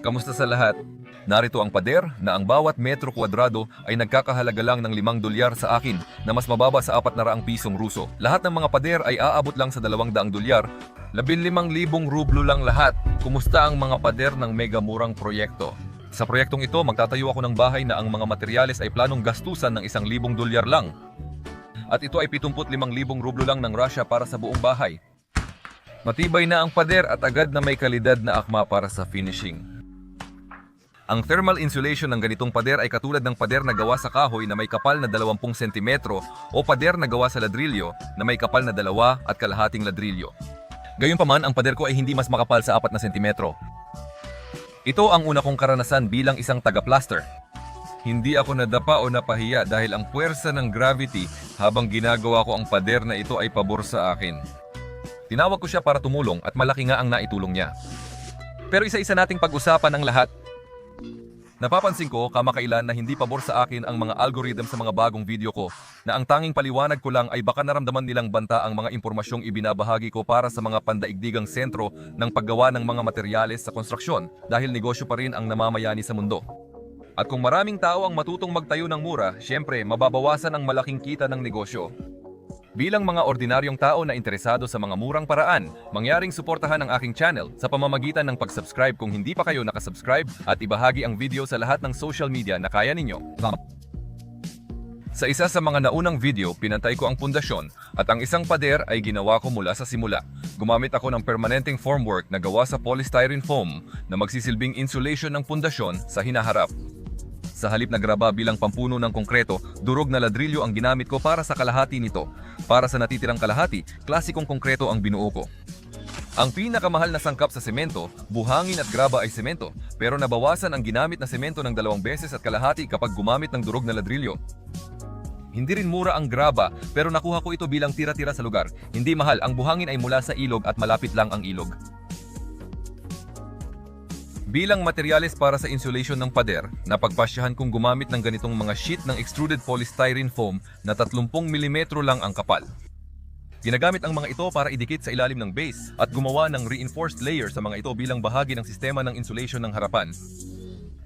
Kamusta sa lahat? Narito ang pader na ang bawat metro kwadrado ay nagkakahalaga lang ng 5 dolyar sa akin na mas mababa sa 400 pisong Ruso. Lahat ng mga pader ay aabot lang sa 200 dolyar. 15,000 rublo lang lahat. Kumusta ang mga pader ng mega murang proyekto? Sa proyektong ito, magtatayo ako ng bahay na ang mga materyales ay planong gastusan ng 1,000 dolyar lang. At ito ay 75,000 rublo lang ng Russia para sa buong bahay. Matibay na ang pader at agad na may kalidad na akma para sa finishing. Ang thermal insulation ng ganitong pader ay katulad ng pader na gawa sa kahoy na may kapal na 20 cm o pader na gawa sa ladrilyo na may kapal na dalawa at kalahating ladrilyo. Gayunpaman, ang pader ko ay hindi mas makapal sa 4 na sentimetro. Ito ang una kong karanasan bilang isang taga-plaster. Hindi ako nadapa o napahiya dahil ang puwersa ng gravity habang ginagawa ko ang pader na ito ay pabor sa akin. Tinawag ko siya para tumulong at malaki nga ang naitulong niya. Pero isa-isa nating pag-usapan ang lahat. Napapansin ko kamakailan na hindi pabor sa akin ang mga algorithm sa mga bagong video ko na ang tanging paliwanag ko lang ay baka naramdaman nilang banta ang mga impormasyong ibinabahagi ko para sa mga pandaigdigang sentro ng paggawa ng mga materyales sa konstruksyon dahil negosyo pa rin ang namamayani sa mundo. At kung maraming tao ang matutong magtayo ng mura, syempre mababawasan ang malaking kita ng negosyo. Bilang mga ordinaryong tao na interesado sa mga murang paraan, mangyaring suportahan ang aking channel sa pamamagitan ng pag-subscribe kung hindi pa kayo nakasubscribe at ibahagi ang video sa lahat ng social media na kaya ninyo. Sa isa sa mga naunang video, pinantay ko ang pundasyon at ang isang pader ay ginawa ko mula sa simula. Gumamit ako ng permanenteng formwork na gawa sa polystyrene foam na magsisilbing insulation ng pundasyon sa hinaharap. Sa halip na graba bilang pampuno ng konkreto, durog na ladrilyo ang ginamit ko para sa kalahati nito. Para sa natitirang kalahati, klasikong konkreto ang binuo ko. Ang pinakamahal na sangkap sa semento, buhangin at graba ay semento, pero nabawasan ang ginamit na semento ng dalawang beses at kalahati kapag gumamit ng durog na ladrilyo. Hindi rin mura ang graba, pero nakuha ko ito bilang tira-tira sa lugar. Hindi mahal, ang buhangin ay mula sa ilog at malapit lang ang ilog. Bilang materyales para sa insulation ng pader, napagpasyahan kong gumamit ng ganitong mga sheet ng extruded polystyrene foam na 30 mm lang ang kapal. Ginagamit ang mga ito para idikit sa ilalim ng base at gumawa ng reinforced layer sa mga ito bilang bahagi ng sistema ng insulation ng harapan.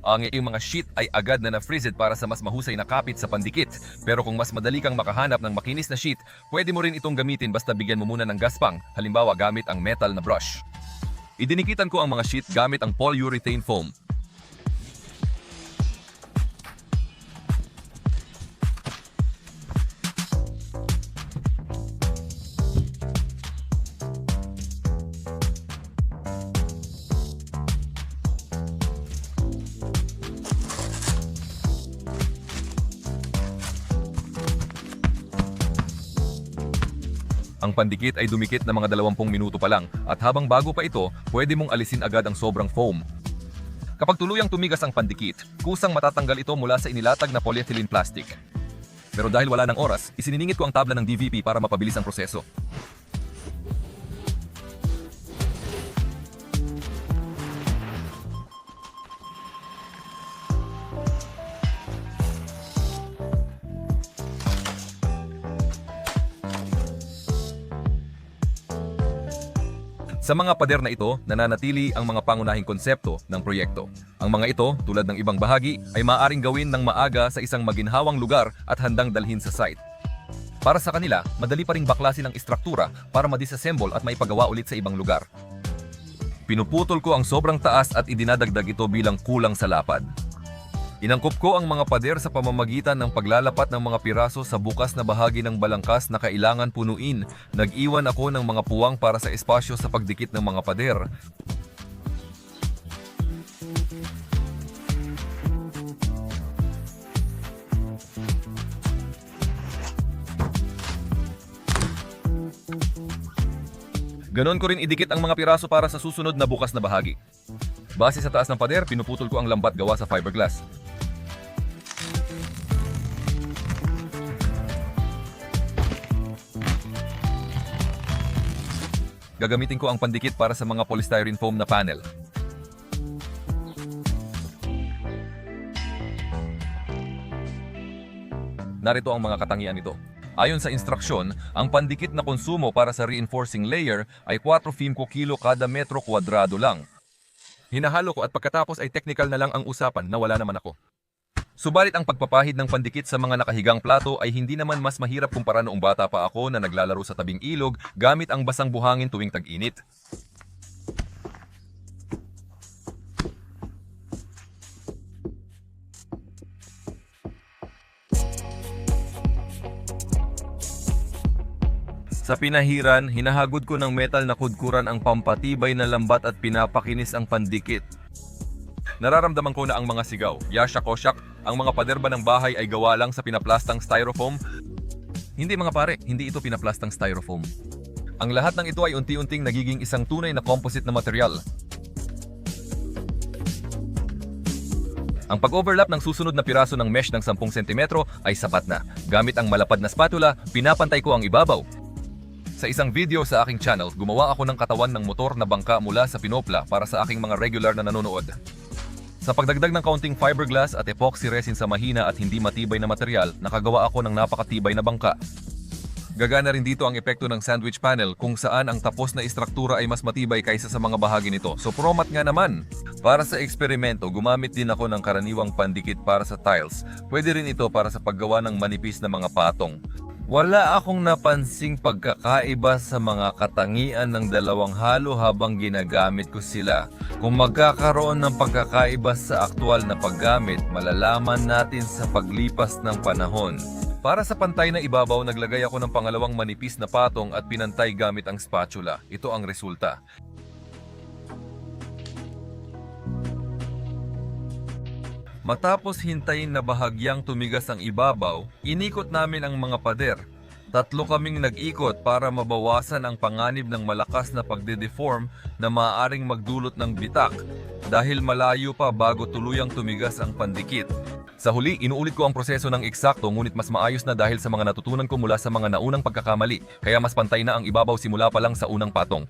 Ang iyong mga sheet ay agad na na-freezed para sa mas mahusay na kapit sa pandikit. Pero kung mas madali kang makahanap ng makinis na sheet, pwede mo rin itong gamitin basta bigyan mo muna ng gaspang, halimbawa gamit ang metal na brush. Idinikitan ko ang mga sheet gamit ang polyurethane foam. Ang pandikit ay dumikit na mga 20 minuto pa lang at habang bago pa ito, pwede mong alisin agad ang sobrang foam. Kapag tuluyang tumigas ang pandikit, kusang matatanggal ito mula sa inilatag na polyethylene plastic. Pero dahil wala ng oras, isininingit ko ang tabla ng DVP para mapabilis ang proseso. Sa mga pader na ito, nananatili ang mga pangunahing konsepto ng proyekto. Ang mga ito, tulad ng ibang bahagi, ay maaaring gawin ng maaga sa isang maginhawang lugar at handang dalhin sa site. Para sa kanila, madali pa ring baklasin ang istruktura para madisassemble at maipagawa ulit sa ibang lugar. Pinuputol ko ang sobrang taas at idinadagdag ito bilang kulang sa lapad. Inangkop ko ang mga pader sa pamamagitan ng paglalapat ng mga piraso sa bukas na bahagi ng balangkas na kailangan punuin. Nag-iwan ako ng mga puwang para sa espasyo sa pagdikit ng mga pader. Ganon ko rin idikit ang mga piraso para sa susunod na bukas na bahagi. Base sa taas ng pader, pinuputol ko ang lambat gawa sa fiberglass. Gagamitin ko ang pandikit para sa mga polystyrene foam na panel. Narito ang mga katangian nito. Ayon sa instruksyon, ang pandikit na konsumo para sa reinforcing layer ay 4 Fimco kilo kada metro kwadrado lang. Hinahalo ko at pagkatapos ay technical na lang ang usapan na wala naman ako. Subalit ang pagpapahid ng pandikit sa mga nakahigang plato ay hindi naman mas mahirap kumpara noong bata pa ako na naglalaro sa tabing ilog gamit ang basang buhangin tuwing tag-init. Sa pinahiran, hinahagod ko ng metal na kudkuran ang pampatibay na lambat at pinapakinis ang pandikit. Nararamdaman ko na ang mga sigaw, yasha kosyak, ang mga paderba ng bahay ay gawa lang sa pinaplastang styrofoam. Hindi mga pare, hindi ito pinaplastang styrofoam. Ang lahat ng ito ay unti-unting nagiging isang tunay na composite na material. Ang pag-overlap ng susunod na piraso ng mesh ng 10 cm ay sapat na. Gamit ang malapad na spatula, pinapantay ko ang ibabaw. Sa isang video sa aking channel, gumawa ako ng katawan ng motor na bangka mula sa pinopla para sa aking mga regular na nanonood. Sa pagdagdag ng kaunting fiberglass at epoxy resin sa mahina at hindi matibay na material, nakagawa ako ng napakatibay na bangka. Gagana rin dito ang epekto ng sandwich panel kung saan ang tapos na istruktura ay mas matibay kaysa sa mga bahagi nito. So promat nga naman! Para sa eksperimento, gumamit din ako ng karaniwang pandikit para sa tiles. Pwede rin ito para sa paggawa ng manipis na mga patong. Wala akong napansing pagkakaiba sa mga katangian ng dalawang halo habang ginagamit ko sila. Kung magkakaroon ng pagkakaiba sa aktual na paggamit, malalaman natin sa paglipas ng panahon. Para sa pantay na ibabaw, naglagay ako ng pangalawang manipis na patong at pinantay gamit ang spatula. Ito ang resulta. Matapos hintayin na bahagyang tumigas ang ibabaw, inikot namin ang mga pader. Tatlo kaming nag-ikot para mabawasan ang panganib ng malakas na pagde-deform na maaaring magdulot ng bitak dahil malayo pa bago tuluyang tumigas ang pandikit. Sa huli, inuulit ko ang proseso ng eksakto ngunit mas maayos na dahil sa mga natutunan ko mula sa mga naunang pagkakamali, kaya mas pantay na ang ibabaw simula pa lang sa unang patong.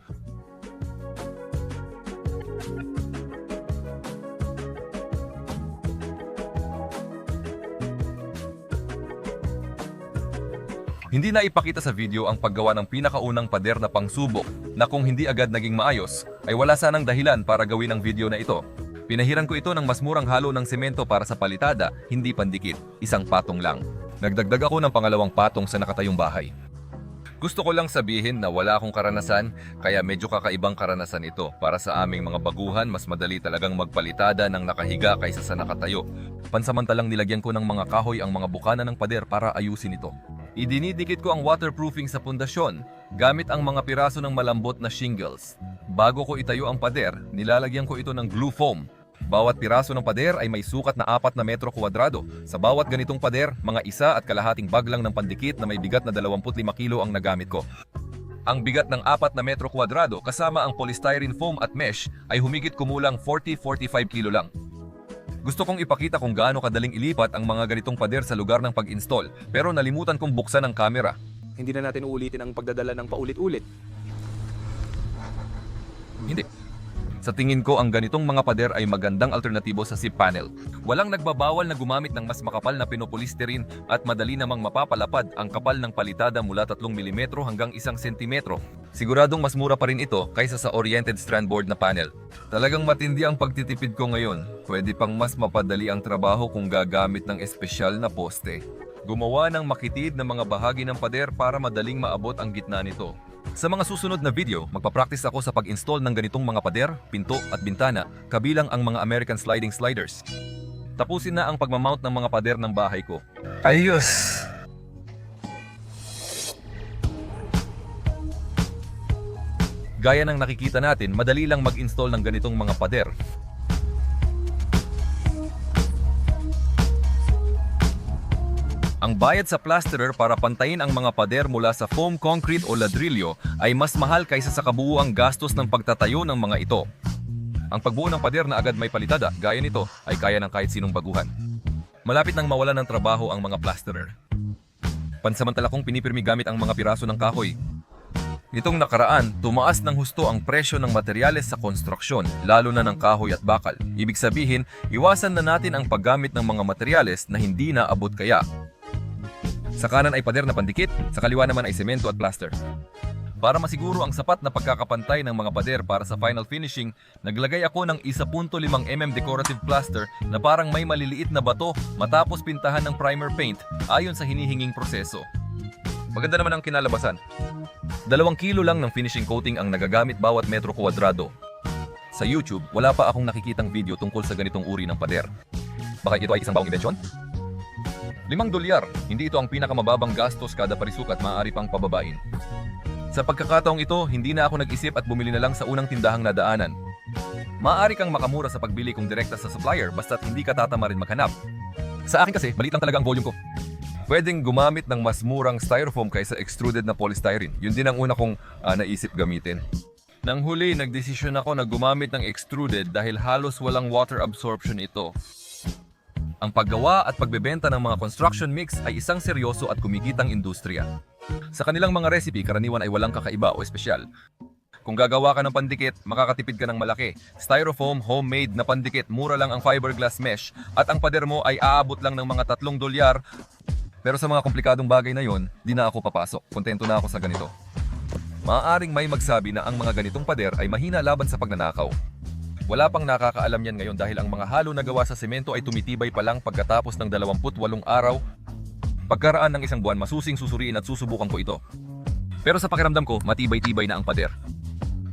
Hindi na ipakita sa video ang paggawa ng pinakaunang pader na pangsubok na kung hindi agad naging maayos, ay wala sanang dahilan para gawin ang video na ito. Pinahiran ko ito ng mas murang halo ng semento para sa palitada, hindi pandikit, isang patong lang. Nagdagdag ako ng pangalawang patong sa nakatayong bahay. Gusto ko lang sabihin na wala akong karanasan, kaya medyo kakaibang karanasan ito. Para sa aming mga baguhan, mas madali talagang magpalitada ng nakahiga kaysa sa nakatayo. Pansamantalang nilagyan ko ng mga kahoy ang mga bukana ng pader para ayusin ito. Idinidikit ko ang waterproofing sa pundasyon gamit ang mga piraso ng malambot na shingles. Bago ko itayo ang pader, nilalagyan ko ito ng glue foam. Bawat piraso ng pader ay may sukat na 4 na metro kwadrado. Sa bawat ganitong pader, mga isa at kalahating bag lang ng pandikit na may bigat na 25 kilo ang nagamit ko. Ang bigat ng 4 na metro kwadrado kasama ang polystyrene foam at mesh ay humigit kumulang 40-45 kilo lang. Gusto kong ipakita kung gaano kadaling ilipat ang mga ganitong pader sa lugar ng pag-install pero nalimutan kong buksan ang camera. Hindi na natin uulitin ang pagdadala ng paulit-ulit. Hindi. Sa tingin ko, ang ganitong mga pader ay magandang alternatibo sa zip panel. Walang nagbabawal na gumamit ng mas makapal na pinopolisterin at madali namang mapapalapad ang kapal ng palitada mula 3 mm hanggang 1 cm. Siguradong mas mura pa rin ito kaysa sa oriented strand board na panel. Talagang matindi ang pagtitipid ko ngayon. Pwede pang mas mapadali ang trabaho kung gagamit ng espesyal na poste. Gumawa ng makitid na mga bahagi ng pader para madaling maabot ang gitna nito. Sa mga susunod na video, magpapractice ako sa pag-install ng ganitong mga pader, pinto at bintana, kabilang ang mga American sliding sliders. Tapusin na ang pagmamount ng mga pader ng bahay ko. Ayos! Gaya ng nakikita natin, madali lang mag-install ng ganitong mga pader. Ang bayad sa plasterer para pantayin ang mga pader mula sa foam concrete o ladrillo ay mas mahal kaysa sa kabuuang gastos ng pagtatayo ng mga ito. Ang pagbuo ng pader na agad may palitada, gaya nito, ay kaya ng kahit sinong baguhan. Malapit nang mawalan ng trabaho ang mga plasterer. Pansamantala kong pinipirmi gamit ang mga piraso ng kahoy. Nitong nakaraan, tumaas ng husto ang presyo ng materyales sa konstruksyon, lalo na ng kahoy at bakal. Ibig sabihin, iwasan na natin ang paggamit ng mga materyales na hindi naabot kaya. Sa kanan ay pader na pandikit, sa kaliwa naman ay semento at plaster. Para masiguro ang sapat na pagkakapantay ng mga pader para sa final finishing, naglagay ako ng 1.5 mm decorative plaster na parang may maliliit na bato matapos pintahan ng primer paint ayon sa hinihinging proseso. Maganda naman ang kinalabasan. Dalawang kilo lang ng finishing coating ang nagagamit bawat metro kwadrado. Sa YouTube, wala pa akong nakikitang video tungkol sa ganitong uri ng pader. Baka ito ay isang bagong inbensyon? Limang dolyar, hindi ito ang pinakamababang gastos kada parisuk at maaari pang pababain. Sa pagkakataong ito, hindi na ako nag-isip at bumili na lang sa unang tindahang nadaanan. Maaari kang makamura sa pagbili kung direkta sa supplier basta't hindi ka tatama rin maghanap. Sa akin kasi, maliit lang talaga ang volume ko. Pwedeng gumamit ng mas murang styrofoam kaysa extruded na polystyrene. Yun din ang una kong ah, naisip gamitin. Nang huli, nagdesisyon ako na gumamit ng extruded dahil halos walang water absorption ito. Ang paggawa at pagbebenta ng mga construction mix ay isang seryoso at kumikitang industriya. Sa kanilang mga recipe, karaniwan ay walang kakaiba o espesyal. Kung gagawa ka ng pandikit, makakatipid ka ng malaki. Styrofoam, homemade na pandikit, mura lang ang fiberglass mesh at ang pader mo ay aabot lang ng mga tatlong dolyar. Pero sa mga komplikadong bagay na yon, di na ako papasok. Kontento na ako sa ganito. Maaaring may magsabi na ang mga ganitong pader ay mahina laban sa pagnanakaw. Wala pang nakakaalam yan ngayon dahil ang mga halo na gawa sa semento ay tumitibay pa lang pagkatapos ng 28 araw. Pagkaraan ng isang buwan, masusing susuriin at susubukan ko ito. Pero sa pakiramdam ko, matibay-tibay na ang pader.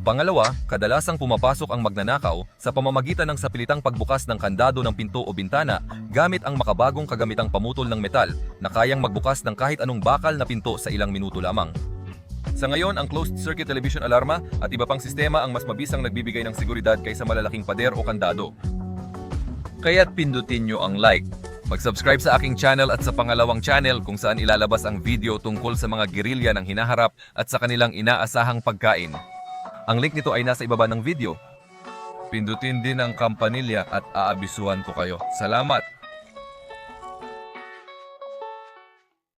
Pangalawa, kadalasang pumapasok ang magnanakaw sa pamamagitan ng sapilitang pagbukas ng kandado ng pinto o bintana gamit ang makabagong kagamitang pamutol ng metal na kayang magbukas ng kahit anong bakal na pinto sa ilang minuto lamang. Sa ngayon, ang closed circuit television alarma at iba pang sistema ang mas mabisang nagbibigay ng seguridad kaysa malalaking pader o kandado. Kaya't pindutin nyo ang like. Mag-subscribe sa aking channel at sa pangalawang channel kung saan ilalabas ang video tungkol sa mga gerilya ng hinaharap at sa kanilang inaasahang pagkain. Ang link nito ay nasa ibaba ng video. Pindutin din ang kampanilya at aabisuhan ko kayo. Salamat!